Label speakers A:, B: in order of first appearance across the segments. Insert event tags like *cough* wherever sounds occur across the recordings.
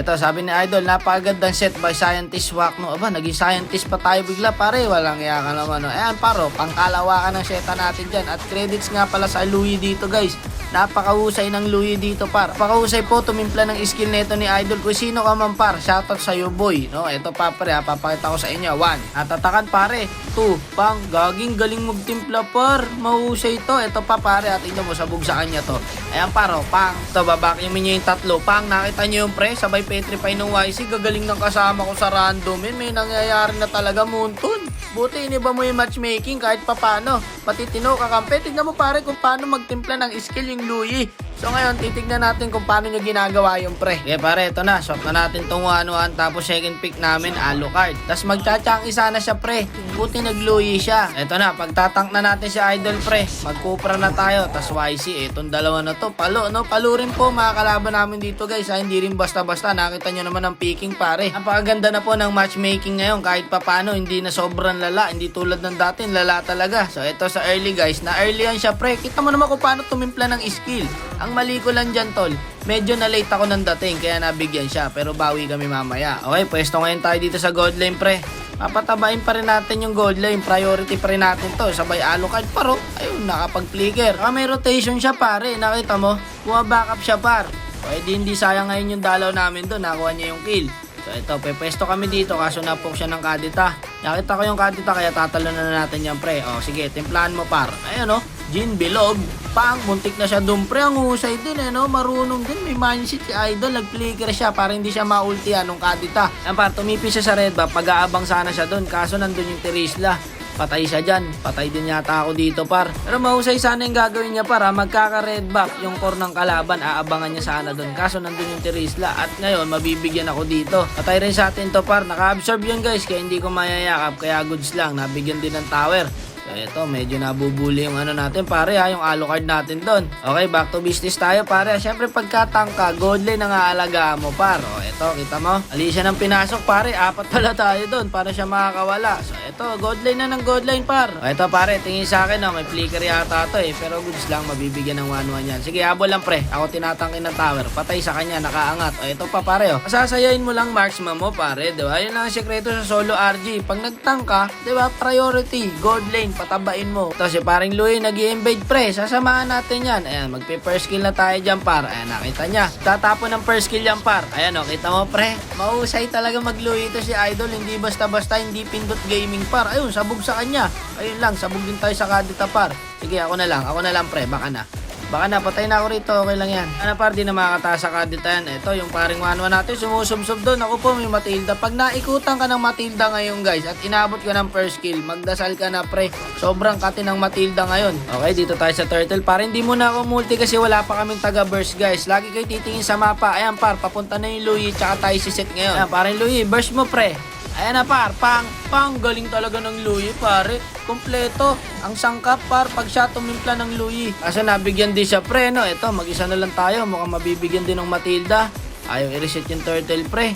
A: Eto, sabi ni Idol, napakagandang set by Scientist Wack. No, aba, naging scientist pa tayo bigla, pare. Walang iya ka naman. No. Ayan, paro, pangkalawakan ng seta natin dyan. At credits nga pala sa Louis dito, guys. Napakahusay ng Louis dito, par. Napakahusay po tumimpla ng skill nito ni Idol. Kung sino ka man, par. Shoutout sa'yo, boy. No, eto pa, pare, ha. Papakita ko sa inyo. One, natatakan, pare. Two, pang, gaging galing magtimpla, par. Mahusay to. Eto pa, pare. At tingnan mo, sabog sa kanya to. Ayan, paro, pang. Ito, babakimin nyo yung tatlo. Pang, nakita nyo yung pre. Sabay petrify ng YC. Gagaling ng kasama ko sa random. Yun, may nangyayari na talaga, Muntun. Buti iniba mo yung matchmaking kahit papano. Pati tino kakampi. Tignan mo pare kung paano magtimpla ng skill yung Louis. So ngayon, titignan natin kung paano nyo ginagawa yung pre. Okay pare, ito na. Swap na natin tong 1-1. Tapos second pick namin, Alucard. Tapos magtsatsa isa na siya pre. Buti nag-Louis siya. Ito na, pagtatank na natin si Idol pre. Mag-Cupra na tayo. Tapos YC, itong dalawa na to. Palo, no? Palo rin po mga kalaban namin dito guys. Ha? Hindi rin basta-basta. Nakita nyo naman ang picking pare. Napakaganda na po ng matchmaking ngayon. Kahit papano, hindi na sobrang lala. Hindi tulad ng dati, lala talaga. So ito sa early guys. Na early yan siya pre. Kita mo naman kung paano tumimpla ng skill. Ang mali ko lang dyan tol. Medyo na late ako ng dating kaya nabigyan siya. Pero bawi kami mamaya. Okay, pwesto ngayon tayo dito sa gold lane pre. Papatabain pa rin natin yung gold lane. Priority pa rin natin to. Sabay Alucard paro. Ayun, nakapag-flicker. Saka may rotation siya pare. Nakita mo? Bumaback up siya par. Pwede hindi sayang ngayon yung dalaw namin doon. Nakuha niya yung kill. So ito, pepwesto kami dito kaso napok siya ng kadita. Nakita ko yung kadita kaya tatalo na natin yan pre. O sige, timplahan mo par. Ayan o, Jin Bilog. Pang, muntik na siya dun pre. Ang husay din eh no, marunong din. May mindset si Idol. Nag-flicker siya para hindi siya maultihan nung kadita. Yan par, tumipis siya sa red buff. Pag-aabang sana siya dun. Kaso nandun yung Terisla. Patay siya dyan. Patay din yata ako dito, par. Pero mahusay sana yung gagawin niya, par. ha. Magkaka-red buff yung core ng kalaban. Aabangan niya sana doon. Kaso nandun yung Terisla. At ngayon, mabibigyan ako dito. Patay rin sa atin to, par. Naka-absorb yun, guys. Kaya hindi ko mayayakap. Kaya goods lang. Nabigyan din ng tower. So ito, medyo nabubuli yung ano natin pare ha, yung Alucard natin doon. Okay, back to business tayo pare. Siyempre pagkatangka, gold lane ang aalagaan mo par. O ito, kita mo. Alicia ng pinasok pare, apat pala tayo doon para siya makakawala. So ito, gold lane na ng gold lane par. O ito pare, tingin sa akin na may flicker yata to eh. Pero goods lang, mabibigyan ng 1-1 yan. Sige, habol lang pre. Ako tinatangkin ng tower. Patay sa kanya, nakaangat. O ito pa pare o. Masasayain mo lang marksman mo pare, di ba? Yun lang ang sekreto sa solo RG. Pag nagtangka, di ba, priority, gold lane, patabain mo. Tapos si paring Louie nag embed pre, sasamahan natin yan. Ayan, magpe first kill na tayo dyan par. Ayan, nakita niya. Tatapon ng first kill yan par. Ayan o, kita mo pre. Mahusay talaga mag ito si Idol. Hindi basta-basta, hindi pindot gaming par. Ayun, sabog sa kanya. Ayun lang, sabog din tayo sa kadita par. Sige, ako na lang. Ako na lang pre, baka na. Baka na, patay na ako rito. Okay lang yan. Ano par, di na makakataas sa kadita yan. Ito, yung paring 1-1 natin, sumusubsob doon. Ako po, may Matilda. Pag naikutan ka ng Matilda ngayon, guys, at inabot ka ng first kill, magdasal ka na, pre. Sobrang kati ng Matilda ngayon. Okay, dito tayo sa turtle. Para hindi mo na ako multi kasi wala pa kaming taga-burst, guys. Lagi kayo titingin sa mapa. Ayan, par, papunta na yung Louie, tsaka tayo si set ngayon. Ayan, parang Louie, burst mo, pre. Ayan na par, pang, pang, galing talaga ng Louie pare. Kompleto, ang sangkap par, pag siya tumimpla ng Louie. Kasi nabigyan din siya pre, no? Ito, mag-isa na lang tayo, mukhang mabibigyan din ng Matilda. Ayaw i-reset yung turtle pre.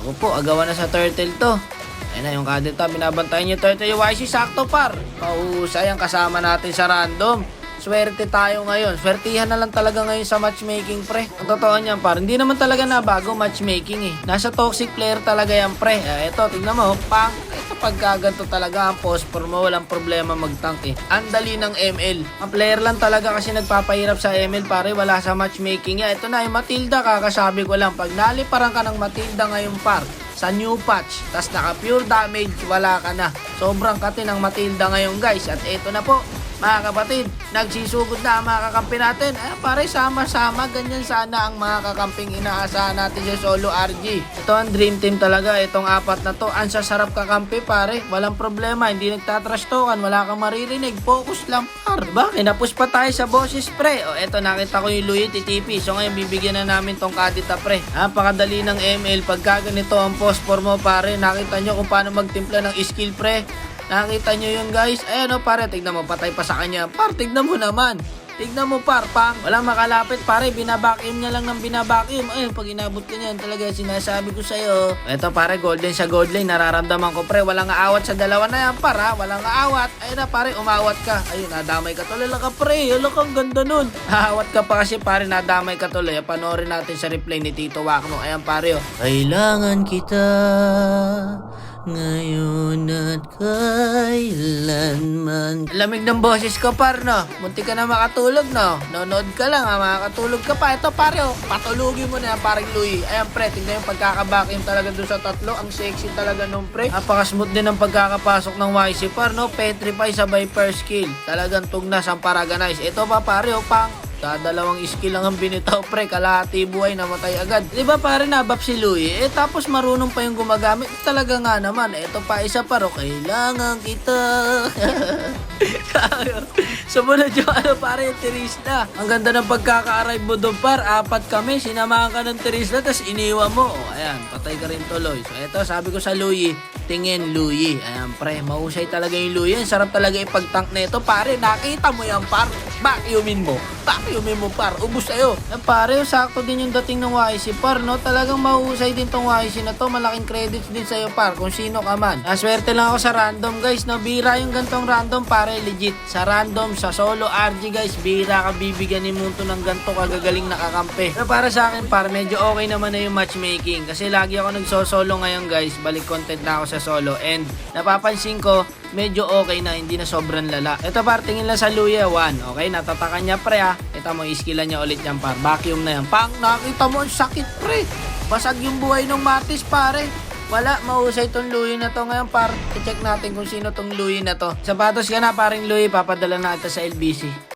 A: Ako po, agawan na sa turtle to. Ayan na yung kadita, binabantayan yung turtle yung YC, sakto par. Pausay ang kasama natin sa random. Swerte tayo ngayon. Swertihan na lang talaga ngayon sa matchmaking, pre. Ang totoo niyan, par, hindi naman talaga na bago matchmaking eh. Nasa toxic player talaga yan, pre. Eh, ito, tignan mo, pang, ito pagkaganto talaga ang phosphor mo, walang problema mag-tank eh. Ang dali ng ML. Ang player lang talaga kasi nagpapahirap sa ML, pare, wala sa matchmaking niya. Ito na, yung Matilda, kakasabi ko lang, pag naliparan ka ng Matilda ngayon, par, sa new patch, tas naka pure damage, wala ka na. Sobrang kati ng Matilda ngayon guys. At ito na po, mga kapatid, nagsisugod na ang mga kakampi natin. Eh, pare, sama-sama, ganyan sana ang mga kakamping inaasahan natin sa solo RG. Ito ang dream team talaga, itong apat na to. Ang sasarap kakampi, pare. Walang problema, hindi nagtatrash talkan, wala kang maririnig. Focus lang, par. Diba? Kinapos pa tayo sa bosses, pre. O, eto, nakita ko yung Louis TTP. So, ngayon, bibigyan na namin tong kadita, pre. Napakadali ng ML. Pagka ganito ang phosphor mo, pare, nakita nyo kung paano magtimpla ng skill, pre. Nakita nyo yun guys? Ayan o pare, tignan mo, patay pa sa kanya. Par, tignan mo naman. Tignan mo par, pang. Walang makalapit pare, binabacuum niya lang ng binabacuum. Ayun, pag inabot ka niyan, talaga sinasabi ko sa'yo. Eto pare, golden sa gold lane, nararamdaman ko pre, walang aawat sa dalawa na yan par ha, walang aawat. Ayun na pare, umawat ka. Ayun, nadamay ka tuloy lang ka pre, hala kang ganda nun. *laughs* Aawat ka pa kasi pare, nadamay ka tuloy. Panoorin natin sa replay ni Tito Wakno. Ayan pare, oh. Kailangan kita ngayon at kailanman. Lamig ng boses ko, par, no? Munti ka na makatulog, no? Nonood ka lang, ha? Makakatulog ka pa. Ito, pare, oh. Patulugin mo na parang Louie. Ayan, pre, tingnan yung pagkakabakim talaga doon sa tatlo. Ang sexy talaga nung pre. Napakasmooth din ang pagkakapasok ng YC, par, no? Petrify sabay first skill. Talagang tugnas ang paraganize. Ito pa, pare, oh, pang. Dadalawang skill lang ang binitaw pre, kalahati buhay namatay agad. Di ba pare nabap si Louie? Eh tapos marunong pa yung gumagamit. Talaga nga naman, eto pa isa pa ro, kailangan kita. *laughs* Sumunod yung ano pare yung Tirisla. Ang ganda ng pagkaka-arrive mo doon par. Apat kami, sinamahan ka ng Tirisla, tapos iniwan mo. O, ayan, patay ka rin tuloy. So eto, sabi ko sa Louie, tingin Louie. Ayan pre, mahusay talaga yung Louie. Sarap talaga ipag-tank na ito pare. Nakita mo yan par. Vacuumin mo. Vacuumin mo par. Ubus sa'yo. Eh, pare, sakto din yung dating ng YC par, no? Talagang mahusay din tong YC na to. Malaking credits din sa'yo par, kung sino ka man. Naswerte lang ako sa random guys, no? Bira yung gantong random pare, legit. Sa random, sa solo RG guys, bira ka bibigyan ni Munto ng ganto kagagaling nakakampi. Pero para sa akin par, medyo okay naman na yung matchmaking. Kasi lagi ako nagso-solo ngayon guys, balik content na ako sa solo. And napapansin ko, medyo okay na, hindi na sobrang lala. Ito par, tingin lang sa Luya 1. Okay, natatakan niya pre ha. Ito mo, iskilan niya ulit yan par. Vacuum na yan. Pang, nakita mo, sakit pre. Basag yung buhay ng Matis pare. Wala, mahusay tong Louie na to ngayon par. I-check natin kung sino tong Louie na to. Sapatos ka na paring Louie, papadala na ito sa LBC.